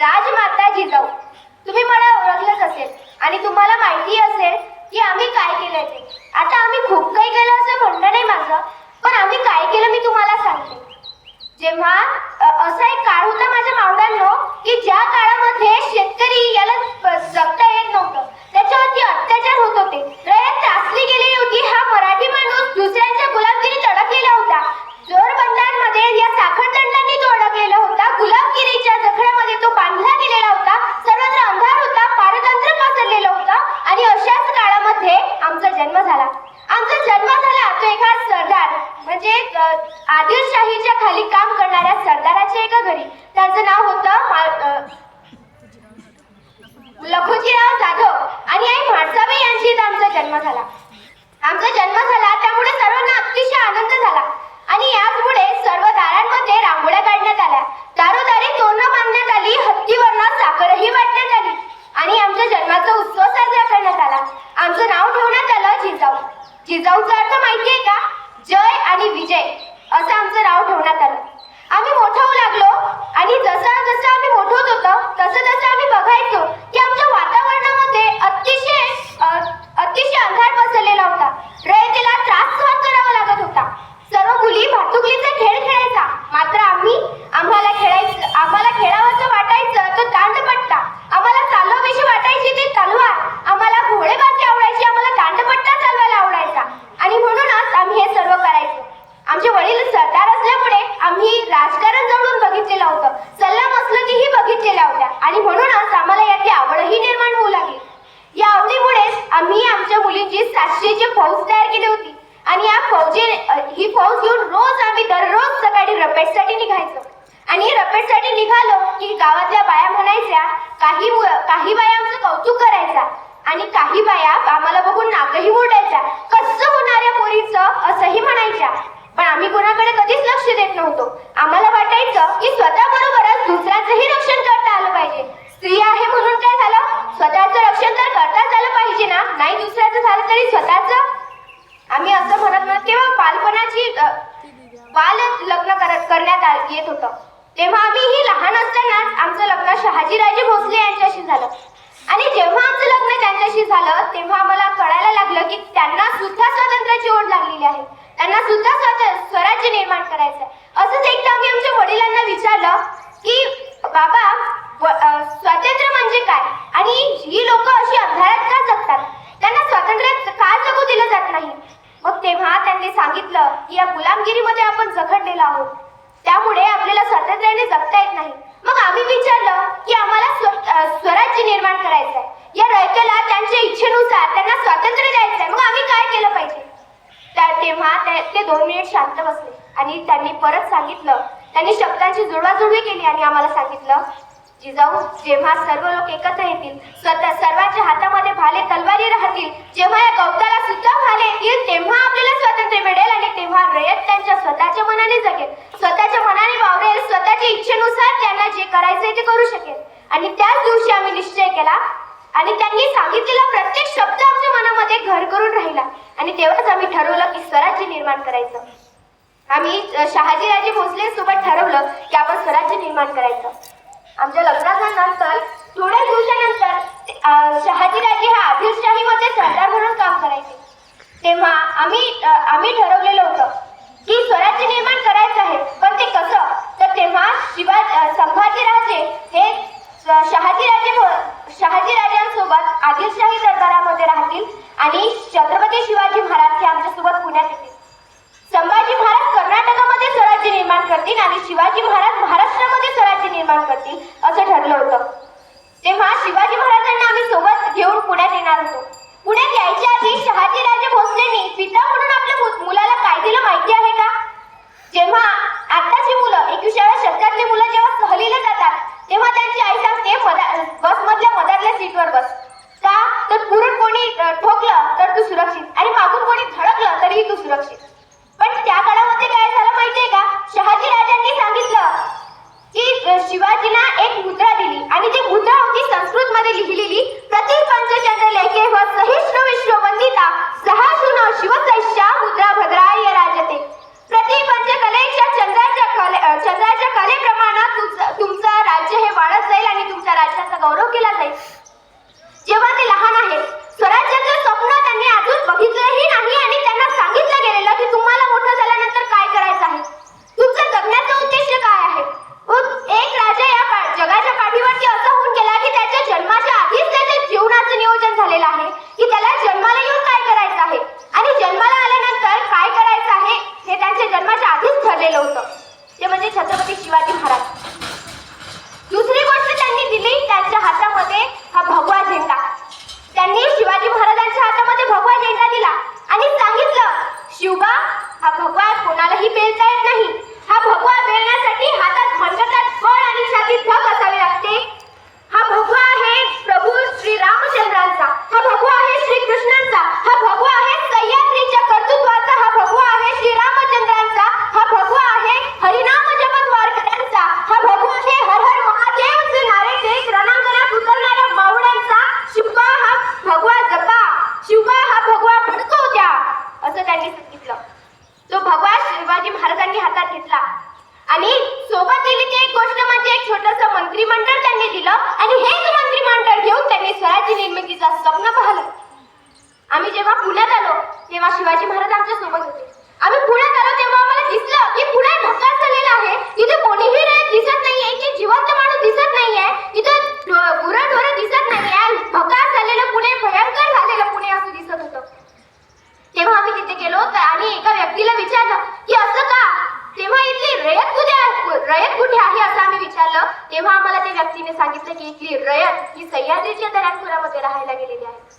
राजमाता जिजाऊ तुम्ही मला ओळखलंच असेल आणि तुम्हाला माहिती असेल की आम्ही काय केलंय ते. आता आम्ही खूप काही केलं असं म्हणणं नाही माझं पण आम्ही काय केलं मी तुम्हाला सांगते. जेव्हा असा एक काळ होता माझ्या मावळ्यांनो की ज्या काळामध्ये शेतकरी याला जगता येत नव्हतं त्याच्यावरती अत्याचार होत होते. रयत त्रासली गेलेली होती हा मराठी माणूस दुसऱ्यांच्या गुलामगिरीत अडकलेला होता जोरबंदांमध्ये या साखरदंडांनी तो अडकलेला होता गुलामगिरीच्या जखड्यामध्ये तो बांधला गेलेला होता सर्वत्र अंधार होता पारतंत्र्य पसरलेलं होतं आणि अशाच काळामध्ये आमचा जन्म झाला आमचा जन्म झाला तो एका सरदार आदिलशाहीच्या खाली काम करणाऱ्या सरदाराच्या एका घरी. त्यांचं नाव होतं लखोजीराव जाधव. आणि आई म्हाळसाबाई यांची आमचा जन्म झाला. आमचा जन्म झाला त्यामुळे सर्वांना अतिशय आनंद झाला. आणि याचमुळे सर्व दारांमध्ये रांगोळ्या काढण्यात आल्या. दारोदारी तोरणं बांधण्यात आली हत्तीवरनं साखरही वाटण्यात आली. आणि आमच्या जन्माचा उत्सव साजरा करण्यात आला. आमचं नाव ठेवण्यात आलं जिजाऊ. जिजाऊचा अर्थ माहितीये का? जय आणि विजय असं आमचं नाव ठेवण्यात आलं. आम्ही मोठं होऊ लागलो आणि जसं जसं आम्ही मोठं होत होतो तसं तसं आम्ही बघायचो की आमच्या वातावरणामध्ये अतिशय अ, अतिशय अंधार पसरलेला होता रयतेला त्रास सहन करावा लागत होता सर्व मुली भातुकलीचा खेळ खेळायचा मात्र आम्ही आम्हाला खेळायचं आम्हाला खेळावंसं वाटायचं तो दांडपट्टा आम्हाला चालवावीशी वाटायची ती तलवार आम्हाला घोडेबाजी आवडायची आम्हाला दांडपट्टा चालवायला आवडायचा आणि म्हणूनच आम्ही हे सर्व करायचो आमचे वडील सरदार असल्यामुळे आम्ही राजकारण जवळून बघितलेलं होतं सल्ला मसलतीही बघितलेल्या होत्या आणि म्हणूनच आम्हाला याची आवडही निर्माण होऊ लागली या आवडीमुळेच आम्ही आमच्या मुलींची सातशेची फौज तयार केली होती. आणि या फौजे ही फौज घेऊन रोज आम्ही दररोज सकाळी रपेटसाठी निघायचो. आणि रपेटसाठी निघालो की गावातल्या बाया म्हणायच्या काही काही बाया आमचं कौतुक करायचा आणि काही बाया आम्हाला बघून नाकही मोडायच्या. कसं होणार या पोरीचं? असंही म्हणायच्या. पण आम्ही कोणाकडे कधीच लक्ष देत नव्हतो. आम्हाला वाटायचं की स्वतः बरोबरच दुसऱ्याचंही रक्षण करता आलं पाहिजे. स्त्री आहे म्हणून काय झालं? स्वतःचं रक्षण तर करताच आलं पाहिजे ना? नाही दुसऱ्याचं झालं तरी स्वतःचं? आम्ही असं म्हणत म्हणत तेव्हा बालपणाची बाल लग्न करत करण्यात येत होतं. तेव्हा आम्ही ही लहान असतानाच आमचं लग्न शहाजीराजे भोसले यांच्याशी झालं. आणि जेव्हा आमचं लग्न त्यांच्याशी झालं तेव्हा आम्हाला कळायला लागलं की त्यांना सुद्धा स्वातंत्र्याची ओढ लागलेली आहे. त्यांना सुद्धा स्वराज्य निर्माण करायचं आहे असंच एकदा आम्ही आमच्या वडिलांना विचारलं की बाबा स्वातंत्र्य म्हणजे काय? आणि ही लोक अशी अंधारात का जगतात? त्यांना स्वातंत्र्य का जगू दिलं जात नाही? मग तेव्हा त्यांनी सांगितलं की या गुलामगिरीमध्ये आपण जखडलेलो आहोत. त्यामुळे आपल्याला स्वातंत्र्याने जगता येत नाही. मग आम्ही विचारलं की आम्हाला स्व- स्वराज्य निर्माण करायचं आहे या रयतेला त्यांच्या इच्छेनुसार त्यांना स्वातंत्र्य द्यायचं आहे मग आम्ही काय केलं पाहिजे? तेव्हा ते ते दोन मिनिट शांत बसले आणि त्यांनी परत सांगितलं. त्यांनी शब्दांची जुळवाजुळवी केली आणि आम्हाला सांगितलं जिजाऊ जेव्हा सर्व लोक एकत्र येतील स्वतः सर्वांच्या हातामध्ये भाले तलवारी राहतील. जेव्हा या गवताला सुद्धा भाले येतील तेव्हा आपल्याला स्वातंत्र्य मिळेल आणि तेव्हा रयत त्यांच्या स्वतःच्या मनाने जगेल. स्वतःच्या मनाने वावरेल स्वतःच्या इच्छेनुसार त्यांना जे करायचंय ते करू शकेल. आणि त्याच दिवशी आम्ही निश्चय केला आणि त्यांनी सांगितलेला प्रत्येक शब्द आमच्या मनामध्ये घर करून राहिला. आणि तेव्हाच आम्ही ठरवलं की स्वराज्य निर्माण करायचं. आम्ही शहाजीराजे भोसले सोबत ठरवलं की आपण स्वराज्य निर्माण करायचं. आमच्या लग्नानंतर थोड्या दिवसानंतर शहाजीराजे हा आदिलशाहीमध्ये सरदार म्हणून काम करायचे. तेव्हा आम्ही आम्ही ठरवलेलं होतं की स्वराज्य निर्माण करायचं आहे. पण ते कसं? तर तेव्हा शिवाजी संभाजीराजे हे शहाजीराजे हो, शहाजीराजांसोबत आदिलशाही दरबारामध्ये राहतील आणि छत्रपती शिवाजी महाराज हे आमच्यासोबत पुण्यात येतील. संभाजी निर्माण करतील आणि शिवाजी महाराज महाराष्ट्रामध्ये स्वराज्य निर्माण करतील असं ठरलं होतं. নেতাজি ছত্রপতি শিবাজী মহারাজ। आणि सोबत दिलेली एक गोष्ट म्हणजे एक छोटस मंत्रिमंडळ त्यांनी दिलं आणि हेच मंत्रिमंडळ घेऊन त्यांनी स्वराज्य निर्मितीचा स्वप्न पाहिलं. आम्ही जेव्हा पुण्यात आलो तेव्हा शिवाजी महाराज आमच्यासोबत होते. आम्ही पुण्यात आलो तेव्हा आम्हाला दिसलं की पुणे भकास झालेला आहे तिथे कोणीही रयत दिसत नाहीये की जिवंत माणूस दिसत नाहीये तिथं गुरं ढोरं दिसत नाहीये भकास झालेलं पुणे भयंकर झालेलं पुणे असं दिसत होतं तेव्हा आम्ही तिथे गेलो तर आणि एका व्यक्तीला विचारलं की असं का तेव्हा इथली रयत कुठे आहे रयत कुठे आहे असं आम्ही विचारलं तेव्हा आम्हाला त्या व्यक्तीने सांगितलं की इथली रयत ही सह्याद्रीच्या दऱ्याखोऱ्यामध्ये राहायला गेलेली आहे.